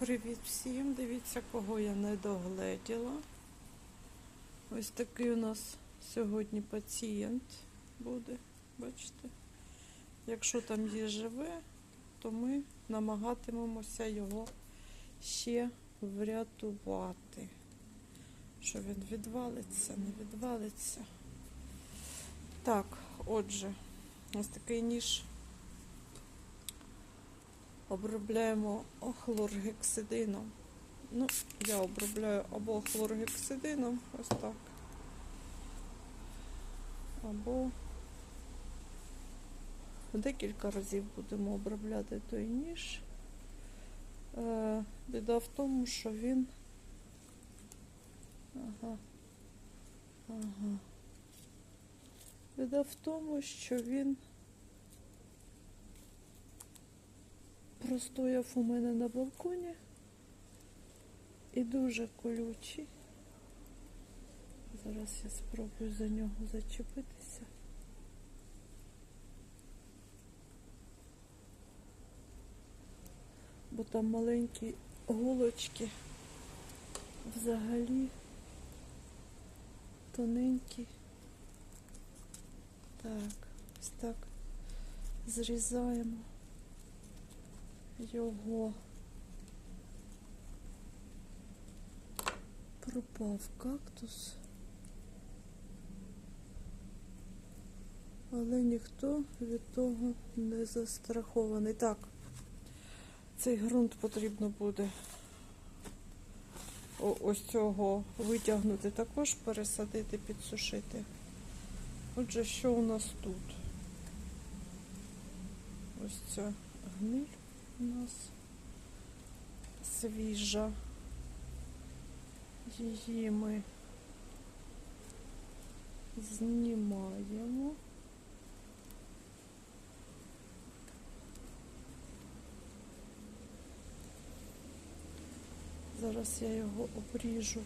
Привіт всім! Дивіться, кого я не догледіла. Ось такий у нас сьогодні пацієнт буде, бачите? Якщо там є живе, то ми намагатимемося його ще врятувати. Що він відвалиться, не відвалиться. Так, отже, ось такий ніж обробляємо хлоргексидином. Ну, я обробляю або хлоргексидином, ось так. Або декілька разів будемо обробляти той ніж. Е, біда в тому, що він. Ага. Ага. Біда в тому, що він простояв у мене на балконі і дуже колючий. Зараз я спробую за нього зачепитися. Бо там маленькі голочки взагалі тоненькі. Так, ось так зрізаємо його. Пропав кактус. Але ніхто від того не застрахований. Так, цей ґрунт потрібно буде ось цього витягнути, також пересадити, підсушити. Отже, що у нас тут? Ось ця гниль у нас свіжа. Її ми знімаємо. Зараз я його обріжу.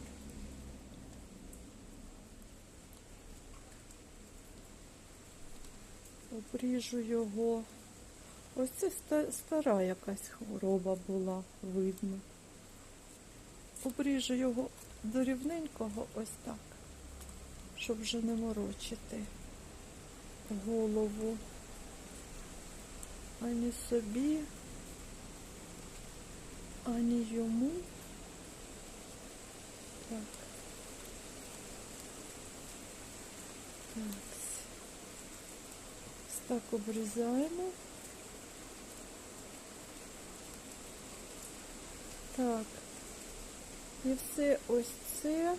Обріжу його. Ось це стара якась хвороба була, видно. Обріжу його до рівненького ось так, щоб вже не морочити голову ані собі, ані йому. Так. Так. Ось так обрізаємо. Так. І все ось це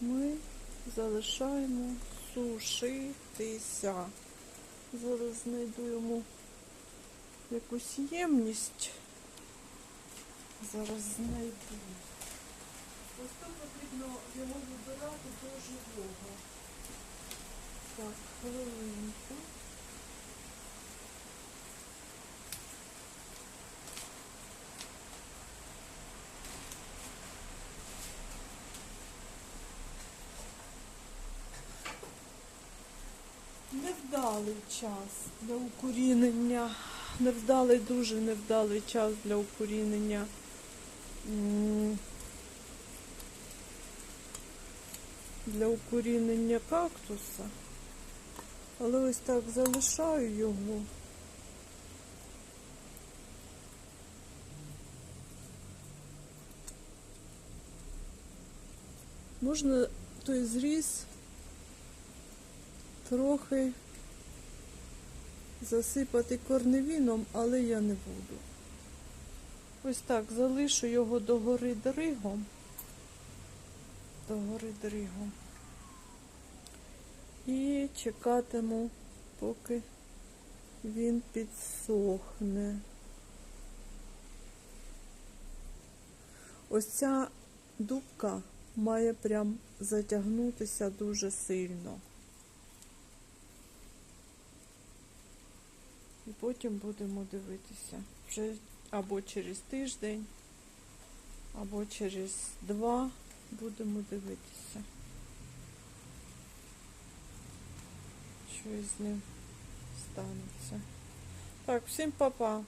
ми залишаємо сушитися. Зараз знайду йому якусь ємність. Зараз знайду. Ось тут потрібно його вибирати до живого. Так, хвилинку. Невдалий час для укорінення. Невдалий, дуже невдалий час для укорінення. Для укорінення кактуса. Але ось так залишаю його. Можна той зріз трохи засипати корневіном, але я не буду. Ось так залишу його догори дригом. Догори дригом. І чекатиму, поки він підсохне. Ось ця дубка має прям затягнутися дуже сильно. Потім будемо дивитися. Вже або через тиждень, або через два будемо дивитися. Що із ним станеться. Так, всім па-па.